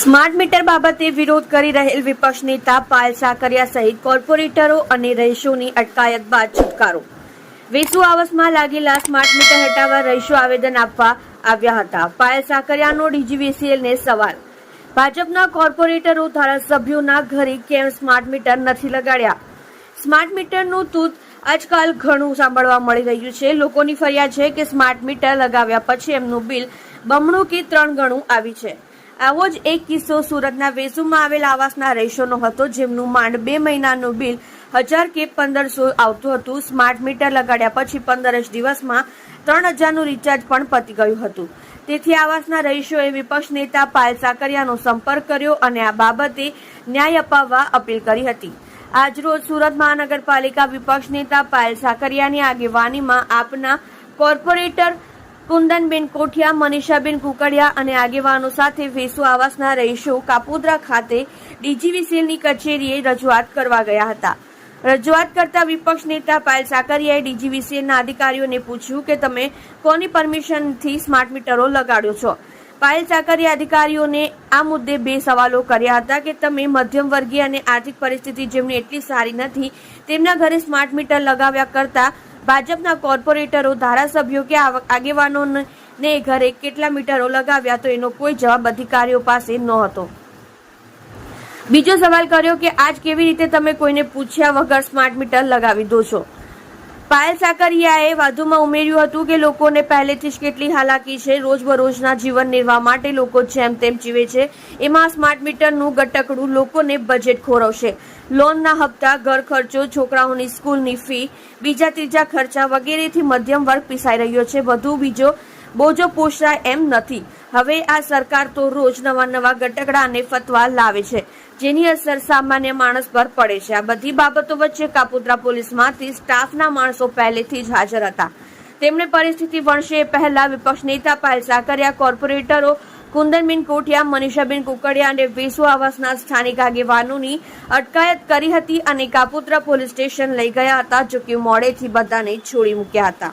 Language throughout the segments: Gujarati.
સ્માર્ટ મીટર બાબતે વિરોધ કરી રહેલ વિપક્ષ નેતા પાયલ સાકરિયા સહિત કોર્પોરેટરો અને રહીશોની અટકાયત બાદ છુટકારો. વેસુ આવાસમાં લાગેલા સ્માર્ટ મીટર હટાવવા રહીશો આવેદન આપવા આવ્યા હતા. પાયલ સાકરિયાનો ડીજીવીસીએલને સવાલ. ભાજપના કોર્પોરેટરો ધારાસભ્યોના ઘરે કેમ સ્માર્ટ મીટર નથી લગાડ્યા? સ્માર્ટ મીટરનું તૂત આજકાલ ઘણું સાંભળવા મળી રહ્યું છે. લોકોની ફરિયાદ છે કે સ્માર્ટ મીટર લગાવ્યા પછી એમનું બિલ બમણું કે ત્રણ ગણું આવી છે. આવો જ એક કિસ્સો સુરતના વેસુમાં આવેલ આવાસના રહીશોનો હતો, જેમનું માંડ બે મહિનાનું બિલ હજાર કે પંદરસો આવતું હતું. સ્માર્ટ મીટર લગાડ્યા પછી પંદર જ દિવસમાં ત્રણ હજારનું રિચાર્જ પણ પતી ગયું હતું. તેથી આવાસના રહીશોએ વિપક્ષ નેતા પાયલ સાકરિયાનો સંપર્ક કર્યો અને આ બાબતે ન્યાય અપાવવા અપીલ કરી હતી. આજરોજ સુરત મહાનગરપાલિકા વિપક્ષ નેતા પાયલ સાકરિયાની આગેવાનીમાં આપના કોર્પોરેટર કુંદનબેન કોઠિયા, મનીષાબેન કુકડિયા અને આગેવાનો સાથે વેસુ આવાસના રહીશો કાપોદ્રા ખાતે ડીજીવીસીએલની કચેરીએ રજૂઆત કરવા ગયા હતા. રજૂઆત કરતા વિપક્ષ નેતા પાયલ સાકરિયાએ ડીજીવીસીએલના અધિકારીઓને પૂછ્યું કે તમે કોની પરમિશનથી સ્માર્ટ મીટરો લગાડ્યો છો? પાયલ સાકરિયા અધિકારીઓને આ મુદ્દે બે સવાલો કર્યા હતા કે તમે મધ્યમ વર્ગીય અને આર્થિક પરિસ્થિતિ જેમની એટલી સારી નથી, તેમના ઘરે સ્માર્ટ મીટર લગાવ્યા કરતા ભાજપના કોર્પોરેટરો, ધારાસભ્યો કે આગેવાનોને ઘરે કેટલા મીટરો લગાવ્યા તો એનો કોઈ જવાબ અધિકારીઓ પાસે નહોતો બીજો સવાલ કર્યો કે, આજ કેવી રીતે તમે કોઈને પૂછ્યા વગર સ્માર્ટ મીટર લગાવી દો છો? પાયલ સાકરિયાએ વધુમાં ઉમેર્યું હતું કે લોકોને પહેલેથી જ કેટલી હાલાકી છે. રોજબરોજના જીવન નિર્વાહ માટે લોકો જેમ તેમ જીવે છે. એમાં સ્માર્ટ મીટરનું ગટકડું લોકોને બજેટ ખોરવશે. લોનના હપ્તા, ઘર ખર્ચો, છોકરાઓની સ્કૂલની ફી બીજા ત્રીજા ખર્ચા વગેરેથી મધ્યમ વર્ગ પીસાઈ રહ્યો છે. વધુ બીજો બોજો પોષાય એમ નથી. હવે આ સરકાર તો રોજ નવા નવા ગટકડા અને ફતવા લાવે છે, જેની અસર સામાન્ય માણસ પર પડે છે. આ બધી બાબતો વચ્ચે કાપોદ્રા પોલીસમાંથી સ્ટાફના માણસો પહેલેથી જ હાજર હતા. તેમણે પરિસ્થિતિ વણશે એ પહેલા વિપક્ષ નેતા પાયલ સાકરિયા, કોર્પોરેટરો કુંદનબેન કોઠિયા, મનીષાબેન કુકડિયા અને વેસુ આવાસના સ્થાનિક આગેવાનોની અટકાયત કરી હતી અને કાપોદ્રા પોલીસ સ્ટેશન લઈ ગયા હતા, જો કે મોડેથી બધાને છોડી મૂક્યા હતા.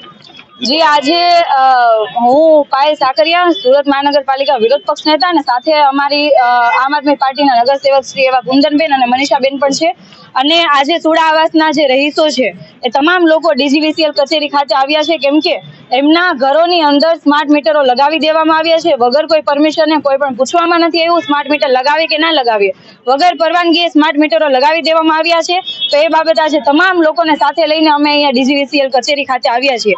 જી, આજે હું પાયલ સાકરિયા, સુરત મહાનગરપાલિકા વિરોધ પક્ષ નેતા અને સાથે અમારી આમ આદમી પાર્ટીના નગરસેવક શ્રી એવા ગુંદનબેન અને મનીષાબેન પણ છે. અને આજે સુડા આવાસના જે રહીશો છે, એ તમામ લોકો ડીજીવીસીએલ કચેરી ખાતે આવ્યા છે. કેમ કે એમના ઘરોની અંદર સ્માર્ટ મીટરો લગાવી દેવામાં આવ્યા છે. વગર કોઈ પરમિશને કોઈ પણ પૂછવામાં નથી એવું સ્માર્ટ મીટર લગાવે કે ના લગાવીએ વગર પરવાનગીએ સ્માર્ટ મીટરો લગાવી દેવામાં આવ્યા છે. તો એ બાબત આજે તમામ લોકોને સાથે લઈને અમે અહીંયા ડીજીવીસીએલ કચેરી ખાતે આવ્યા છીએ.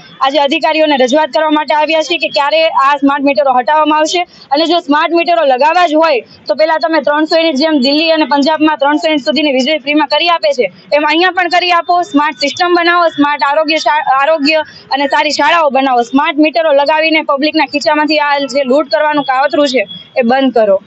આજે અધિકારીઓને રજૂઆત કરવા માટે આવ્યા છીએ કે ક્યારે આ સ્માર્ટ મીટરો હટાવવામાં આવશે. અને જો સ્માર્ટ મીટરો લગાવવા જ હોય, તો પેલા તમે ત્રણસો યુનિટ જેમ દિલ્હી અને પંજાબમાં ત્રણસો યુનિટ સુધીની વીજળી ફ્રીમાં કરી આપે છે, એમ અહીંયા પણ કરી આપો. સ્માર્ટ સિસ્ટમ બનાવો સ્માર્ટ આરોગ્ય આરોગ્ય અને સારી શાળાઓ બનાવો. સ્માર્ટ મીટરો લગાવીને પબ્લિકના ખીચામાંથી આ જે લૂંટ કરવાનું કાવતરું છે, એ બંધ કરો.